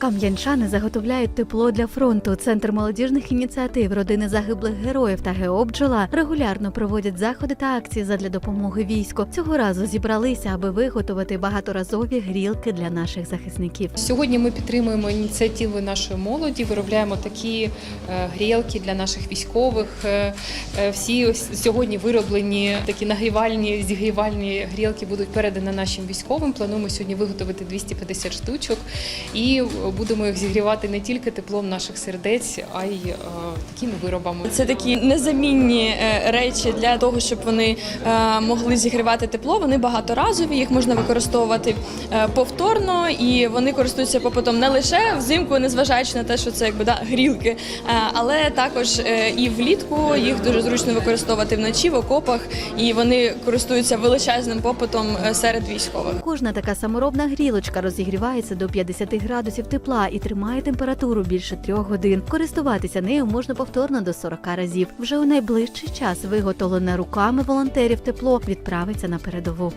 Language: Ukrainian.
Кам'янчани заготовляють тепло для фронту. Центр молодіжних ініціатив, родини загиблих героїв та ГЕО «Бджола» регулярно проводять заходи та акції задля допомоги війську. Цього разу зібралися, аби виготовити багаторазові грілки для наших захисників. Сьогодні ми підтримуємо ініціативи нашої молоді, виробляємо такі е, грілки для наших військових. Е, е, Всі сьогодні вироблені такі нагрівальні, зігрівальні грілки будуть передані нашим військовим. Плануємо сьогодні виготовити 250 штучок і будемо їх зігрівати не тільки теплом наших сердець, а й е, такими виробами. Це такі незамінні е, речі для того, щоб вони е, могли зігрівати тепло. Вони багаторазові, їх можна використовувати повторно, і вони користуються попитом не лише взимку, незважаючи на те, що це якби да, грілки, е, але також е, і влітку їх дуже зручно використовувати вночі в окопах, і вони користуються величезним попитом серед військових. Кожна така саморобна грілочка розігрівається до 50 градусів тепла і тримає температуру більше трьох годин. Користуватися нею можна повторно до 40 разів. Вже у найближчий час виготовлене руками волонтерів тепло відправиться на передову.